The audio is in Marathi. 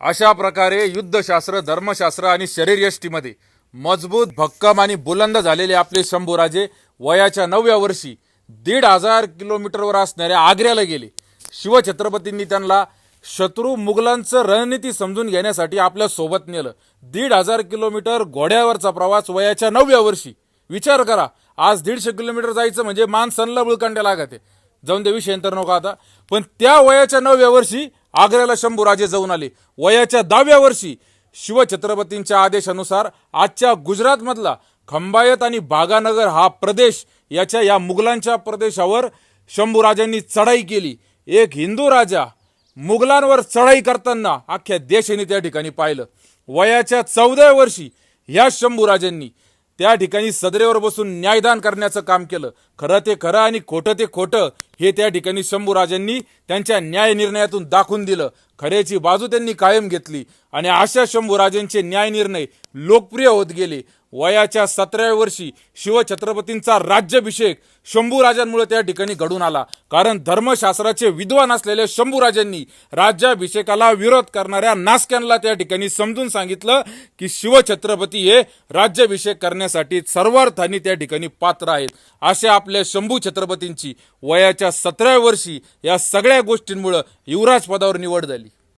अशा प्रकारे युद्धशास्त्र धर्मशास्त्र आणि शरीरयष्टीमध्ये मजबूत भक्कम आणि बुलंद झालेले आपले शंभूराजे वयाच्या नवव्या वर्षी दीड हजार किलोमीटरवर असणाऱ्या आग्र्याला गेले. शिवछत्रपतींनी त्यांना शत्रू मुघलांचं रणनीती समजून घेण्यासाठी आपल्यासोबत नेलं. दीड हजार किलोमीटर घोड्यावरचा प्रवास वयाच्या नवव्या वर्षी. विचार करा आज दीडशे किलोमीटर जायचं म्हणजे माणसांना बुळकांड्या लागते. जाऊन दे विषय नको आता. पण त्या वयाच्या नवव्या वर्षी आग्र्याला शंभूराजे जाऊन आले. वयाच्या दहाव्या वर्षी शिवछत्रपतींच्या आदेशानुसार आजच्या गुजरातमधला खंबायत आणि बागानगर हा प्रदेश याच्या या मुघलांच्या प्रदेशावर शंभूराजांनी चढाई केली. एक हिंदू राजा मुघलांवर चढाई करताना अख्ख्या देशाने त्या ठिकाणी पाहिलं. वयाच्या चौदाव्या वर्षी ह्या शंभूराजांनी त्या ठिकाणी सदरेवर बसून न्यायदान करण्याचं काम केलं. खरं ते खरं आणि खोटं ते खोटं हे त्या ठिकाणी शंभूराजांनी त्यांच्या न्याय निर्णयातून दाखवून दिलं. खऱ्याची बाजू त्यांनी कायम घेतली आणि अशा शंभूराजांचे न्याय निर्णय लोकप्रिय होत गेले. वयाच्या सतराव्या वर्षी शिवछत्रपतींचा राज्याभिषेक शंभूराजांमुळे त्या ठिकाणी घडून आला. कारण धर्मशास्त्राचे विद्वान असलेल्या शंभूराजांनी राज्याभिषेकाला विरोध करणाऱ्या नास्क्यांना त्या ठिकाणी समजून सांगितलं की शिवछत्रपती हे राज्याभिषेक करण्यासाठी सर्वार्थाने त्या ठिकाणी पात्र आहेत. अशा आपल्या शंभू छत्रपतींची वयाच्या सतराव्या वर्षी या सगळ्या गोष्टींमुळं युवराज पदावर निवड झाली.